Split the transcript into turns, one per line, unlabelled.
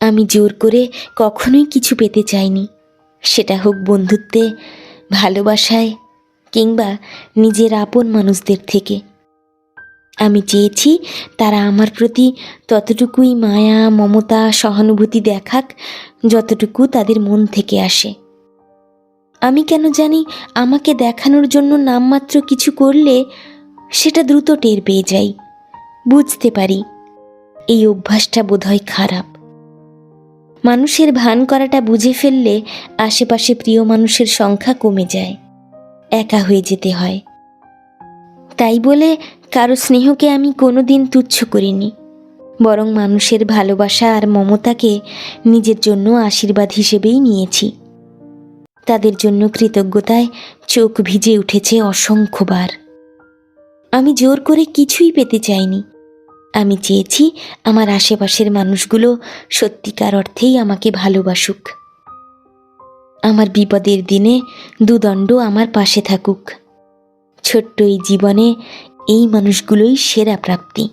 আমি জোর করে কখনোই কিছু পেতে চাইনি। সেটা হোক বন্ধুত্বে, ভালোবাসায়, কিংবা নিজের আপন মানুষদের থেকে। আমি চেয়েছি তারা আমার প্রতি ততটুকুই মায়া, মমতা, সহানুভূতি দেখাক, যতটুকু তাদের মন থেকে আসে। আমি কেন জানি আমাকে দেখানোর জন্য নামমাত্র কিছু করলে সেটা দ্রুত টের পেয়ে যাই। বুঝতে পারি, এই অভ্যাসটা বোধহয় খারাপ। মানুষের ভান করাটা বুঝে ফেললে আশেপাশে প্রিয় মানুষের সংখ্যা কমে যায়। একা হয়ে যেতে হয়। তাই বলে কারও স্নেহকে আমি কোনোদিন তুচ্ছ করিনি। বরং মানুষের ভালোবাসা আর মমতাকে নিজের জন্য আশীর্বাদ হিসেবেই নিয়েছি। তাদের জন্য কৃতজ্ঞতায় চোখ ভিজে উঠেছে অসংখ্যবার। আমি জোর করে কিছুই পেতে চাইনি। আমি চেয়েছি আমার আশেপাশের মানুষগুলো সত্যিকার অর্থেই আমাকে ভালোবাসুক। আমার বিপদের দিনে দুদণ্ড আমার পাশে থাকুক। ছোট্ট এই জীবনে এই মানুষগুলোই সেরা প্রাপ্তি।